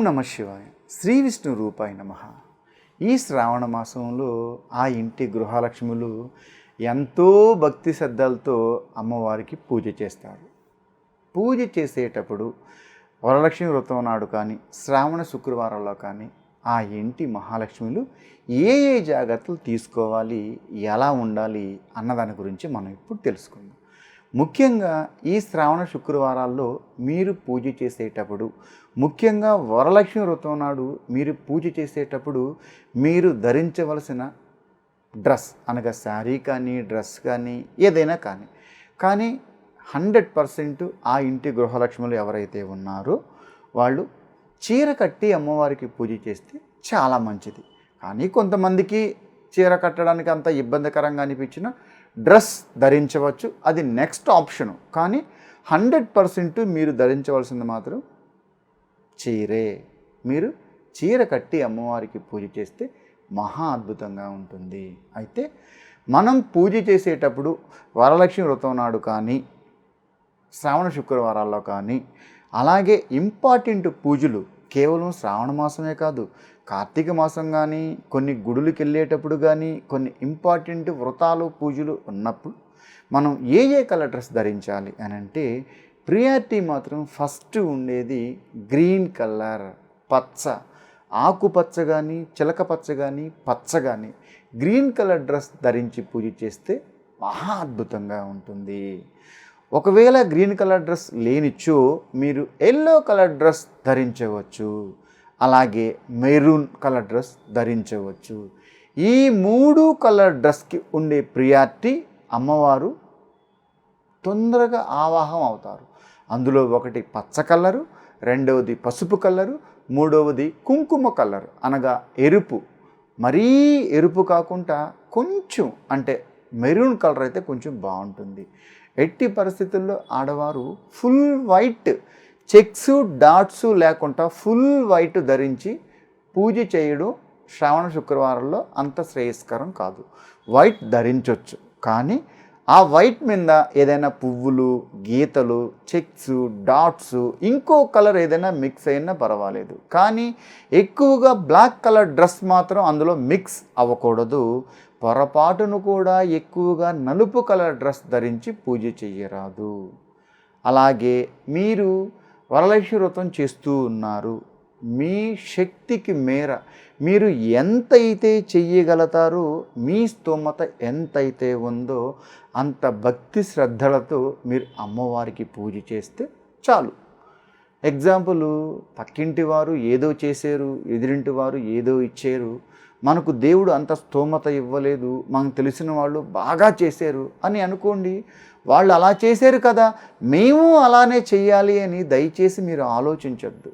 నమ శివాయ. శ్రీ విష్ణు రూపాయ నమ. ఈ శ్రావణ మాసంలో ఆ ఇంటి గృహలక్ష్ములు ఎంతో భక్తి శ్రద్ధలతో అమ్మవారికి పూజ చేస్తారు. పూజ చేసేటప్పుడు వరలక్ష్మి వ్రతం నాడు కానీ శ్రావణ శుక్రవారంలో కానీ ఆ ఇంటి మహాలక్ష్మిలు ఏ ఏ జాగ్రత్తలు తీసుకోవాలి ఎలా ఉండాలి అన్నదాని గురించి మనం ఇప్పుడు తెలుసుకుందాం. ముఖ్యంగా ఈ శ్రావణ శుక్రవారాల్లో మీరు పూజ చేసేటప్పుడు ముఖ్యంగా వరలక్ష్మి వ్రతం నాడు మీరు పూజ చేసేటప్పుడు మీరు ధరించవలసిన డ్రెస్ అనగా శారీ కానీ డ్రెస్ కానీ ఏదైనా కానీ. కానీ హండ్రెడ్ పర్సెంట్ ఆ ఇంటి గృహలక్ష్ములు ఎవరైతే ఉన్నారో వాళ్ళు చీర కట్టి అమ్మవారికి పూజ చేస్తే చాలా మంచిది. కానీ కొంతమందికి చీర కట్టడానికి అంత ఇబ్బందికరంగా అనిపించిన డ్రెస్ ధరించవచ్చు. అది నెక్స్ట్ ఆప్షను. కానీ హండ్రెడ్ పర్సెంట్ మీరు ధరించవలసింది మాత్రం చీరే. మీరు చీర కట్టి అమ్మవారికి పూజ చేస్తే మహా అద్భుతంగా ఉంటుంది. అయితే మనం పూజ చేసేటప్పుడు వరలక్ష్మి వ్రతం నాడు కానీ శ్రావణ శుక్రవారాల్లో కానీ అలాగే ఇంపార్టెంట్ పూజలు కేవలం శ్రావణ మాసమే కాదు కార్తీక మాసం కానీ కొన్ని గుడులకు వెళ్ళేటప్పుడు కానీ కొన్ని ఇంపార్టెంట్ వ్రతాలు పూజలు ఉన్నప్పుడు మనం ఏ ఏ కలర్ డ్రెస్ ధరించాలి అని అంటే ప్రియారిటీ మాత్రం ఫస్ట్ ఉండేది గ్రీన్ కలర్ పచ్చ. ఆకుపచ్చ కానీ చిలక పచ్చ కానీ పచ్చ కానీ గ్రీన్ కలర్ డ్రెస్ ధరించి పూజ చేస్తే మహా అద్భుతంగా ఉంటుంది. ఒకవేళ గ్రీన్ కలర్ డ్రెస్ లేనిచో మీరు ఎల్లో కలర్ డ్రెస్ ధరించవచ్చు. అలాగే మెరూన్ కలర్ డ్రెస్ ధరించవచ్చు. ఈ మూడు కలర్ డ్రెస్కి ఉండే ప్రియారిటీ అమ్మవారు తొందరగా ఆవాహం అవుతారు. అందులో ఒకటి పచ్చ కలరు రెండవది పసుపు కలరు మూడవది కుంకుమ కలర్ అనగా ఎరుపు. మరీ ఎరుపు కాకుండా కొంచెం అంటే మెరూన్ కలర్ అయితే కొంచెం బాగుంటుంది. ఎట్టి పరిస్థితుల్లో ఆడవారు ఫుల్ వైట్ చెక్స్ డాట్స్ లేకుండా ఫుల్ వైట్ ధరించి పూజ చేయడం శ్రావణ శుక్రవారంలో అంత శ్రేయస్కరం కాదు. వైట్ ధరించవచ్చు కానీ ఆ వైట్ మీద ఏదైనా పువ్వులు గీతలు చెక్స్ డాట్స్ ఇంకో కలర్ ఏదైనా మిక్స్ అయినా పర్వాలేదు. కానీ ఎక్కువగా బ్లాక్ కలర్ డ్రెస్ మాత్రం అందులో మిక్స్ అవ్వకూడదు. పొరపాటును కూడా ఎక్కువగా నలుపు కలర్ డ్రెస్ ధరించి పూజ చేయరాదు అలాగే మీరు వరలక్ష్మి వ్రతం చేస్తూ ఉన్నారు. మీ శక్తికి మేర మీరు ఎంతైతే చెయ్యగలుగుతారో మీ స్తోమత ఎంతైతే ఉందో అంత భక్తి శ్రద్ధలతో మీరు అమ్మవారికి పూజ చేస్తే చాలు. ఎగ్జాంపుల్ పక్కింటి వారు ఏదో చేశారు ఎదురింటి వారు ఏదో ఇచ్చారు మనకు దేవుడు అంత స్తోమత ఇవ్వలేదు మనకు తెలిసిన వాళ్ళు బాగా చేశారు అని అనుకోండి వాళ్ళు అలా చేశారు కదా మేము అలానే చెయ్యాలి అని దయచేసి మీరు ఆలోచించద్దు.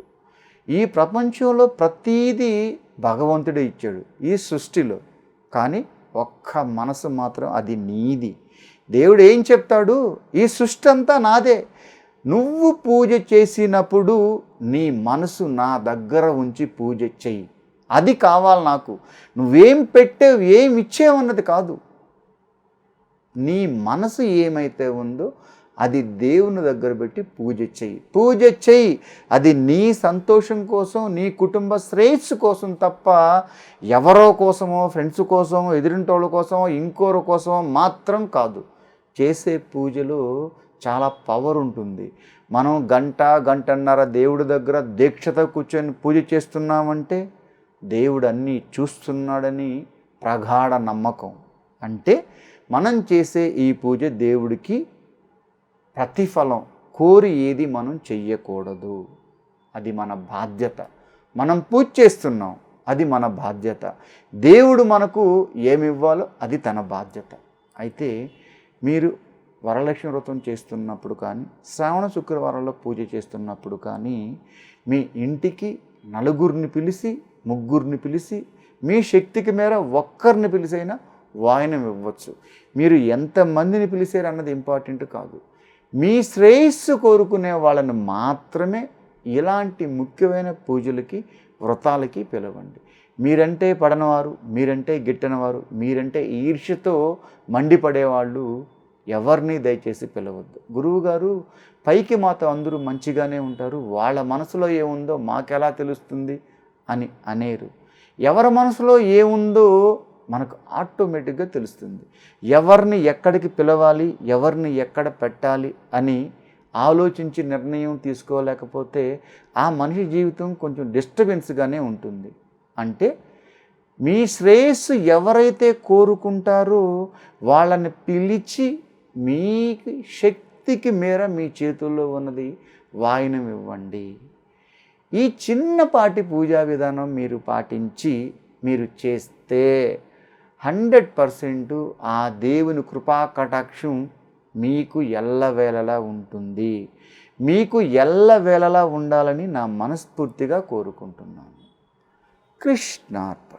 ఈ ప్రపంచంలో ప్రతీదీ భగవంతుడే ఇచ్చాడు ఈ సృష్టిలో. కానీ ఒక్క మనసు మాత్రం అది నీది. దేవుడు ఏం చెప్తాడు? ఈ సృష్టి అంతా నాదే. నువ్వు పూజ చేసినప్పుడు నీ మనసు నా దగ్గర ఉంచి పూజ చెయ్యి. అది కావాలి నాకు. నువ్వేం పెట్టేవు ఏం ఇచ్చేవన్నది కాదు. నీ మనసు ఏమైతే ఉందో అది దేవుని దగ్గర పెట్టి పూజ చెయ్యి. పూజ చెయ్యి. అది నీ సంతోషం కోసం నీ కుటుంబ శ్రేయస్సు కోసం తప్ప ఎవరో కోసమో ఫ్రెండ్స్ కోసమో ఎదురింటోళ్ళ కోసమో ఇంకోరి కోసమో మాత్రం కాదు. చేసే పూజలో చాలా పవర్ ఉంటుంది. మనం గంట గంటన్నర దేవుడి దగ్గర దీక్షతో కూర్చొని పూజ చేస్తున్నామంటే దేవుడు అన్నీ చూస్తున్నాడని ప్రగాఢ నమ్మకం. అంటే మనం చేసే ఈ పూజ దేవుడికి ప్రతిఫలం కోరి ఏది మనం చెయ్యకూడదు. అది మన బాధ్యత. మనం పూజ చేస్తున్నాం అది మన బాధ్యత. దేవుడు మనకు ఏమి ఇవ్వాలో అది తన బాధ్యత. అయితే మీరు వరలక్ష్మి వ్రతం చేస్తున్నప్పుడు కానీ శ్రావణ శుక్రవారంలో పూజ చేస్తున్నప్పుడు కానీ మీ ఇంటికి నలుగురిని పిలిచి ముగ్గురిని పిలిచి మీ శక్తికి మేర ఒక్కరిని పిలిచైనా వాయనం ఇవ్వచ్చు. మీరు ఎంతమందిని పిలిచారు అన్నది ఇంపార్టెంట్ కాదు. మీ శ్రేయస్సు కోరుకునే వాళ్ళని మాత్రమే ఇలాంటి ముఖ్యమైన పూజలకి వ్రతాలకి పిలవండి. మీరంటే పడనవారు మీరంటే గిట్టనవారు మీరంటే ఈర్ష్యతో మండిపడేవాళ్ళు ఎవరిని దయచేసి పిలవద్దు. గురువుగారు పైకి మాతో అందరూ మంచిగానే ఉంటారు. వాళ్ళ మనసులో ఏముందో మాకెలా తెలుస్తుంది? అని అనేరు. ఎవరి మనసులో ఏముందో మనకు ఆటోమేటిక్గా తెలుస్తుంది. ఎవరిని ఎక్కడికి పిలవాలి ఎవరిని ఎక్కడ పెట్టాలి అని ఆలోచించి నిర్ణయం తీసుకోలేకపోతే ఆ మనిషి జీవితం కొంచెం డిస్టర్బెన్స్గానే ఉంటుంది. అంటే మీ శ్రేయస్సు ఎవరైతే కోరుకుంటారో వాళ్ళని పిలిచి మీ శక్తికి మేర మీ చేతుల్లో ఉన్నది వాయినం ఇవ్వండి. ఈ చిన్నపాటి పూజా విధానం మీరు పాటించి మీరు చేస్తే హండ్రెడ్ పర్సెంట్ ఆ దేవుని కృపా కటాక్షం మీకు ఎల్లవేళలా ఉంటుంది. మీకు ఎల్లవేళలా ఉండాలని నా మనస్ఫూర్తిగా కోరుకుంటున్నాను. కృష్ణార్పణ.